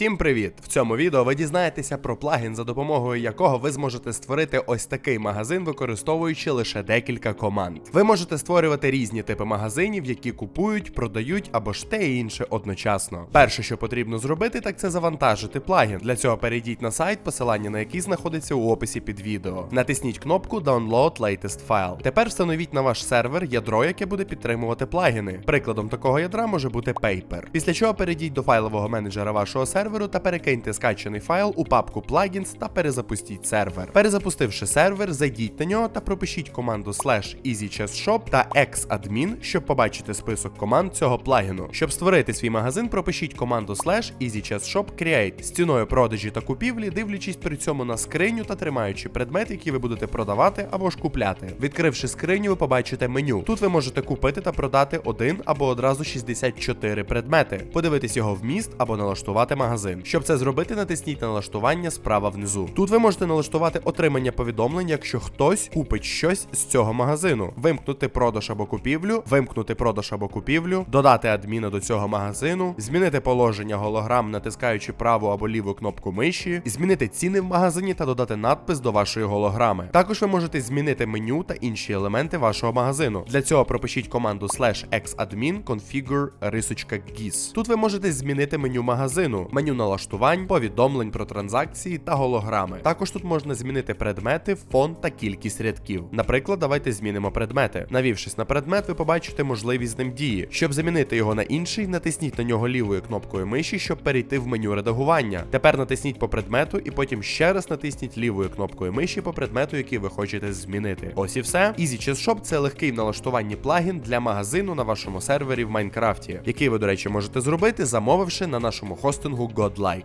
Всім привіт! В цьому відео ви дізнаєтеся про плагін, за допомогою якого ви зможете створити ось такий магазин, використовуючи лише декілька команд. Ви можете створювати різні типи магазинів, які купують, продають або ж те і інше одночасно. Перше, що потрібно зробити, так це завантажити плагін. Для цього перейдіть на сайт, посилання на який знаходиться у описі під відео. Натисніть кнопку Download Latest File. Тепер встановіть на ваш сервер ядро, яке буде підтримувати плагіни. Прикладом такого ядра може бути Paper. Після чого перейдіть до файлового менеджера вашого серверу та перекиньте скачаний файл у папку Plugins та перезапустіть сервер. Перезапустивши сервер, зайдіть на нього та пропишіть команду slash EasyChessShop та xadmin, щоб побачити список команд цього плагіну. Щоб створити свій магазин, пропишіть команду slash EasyChessShop Create з ціною продажі та купівлі, дивлячись при цьому на скриню та тримаючи предмет, який ви будете продавати або ж купляти. Відкривши скриню, ви побачите меню. Тут ви можете купити та продати один або одразу 64 предмети, подивитись його вміст або налаштувати магазин. Щоб це зробити, натисніть на налаштування справа внизу. Тут ви можете налаштувати отримання повідомлень, якщо хтось купить щось з цього магазину, вимкнути продаж або купівлю, вимкнути продаж або купівлю, додати адміна до цього магазину, змінити положення голограм, натискаючи праву або ліву кнопку миші, змінити ціни в магазині та додати надпис до вашої голограми. Також ви можете змінити меню та інші елементи вашого магазину. Для цього пропишіть команду slash xadmin configure рисочка gis. Тут ви можете змінити меню магазину, меню налаштувань, повідомлень про транзакції та голограми. Також тут можна змінити предмети, фон та кількість рядків. Наприклад, давайте змінимо предмети. Навівшись на предмет, ви побачите можливість з ним дії. Щоб замінити його на інший, натисніть на нього лівою кнопкою миші, щоб перейти в меню редагування. Тепер натисніть по предмету і потім ще раз натисніть лівою кнопкою миші по предмету, який ви хочете змінити. Ось і все. Easy Chess Shop – це легкий в налаштуванні плагін для магазину на вашому сервері в Майнкрафті, який ви, до речі, можете зробити, замовивши на нашому хостингу Godlike.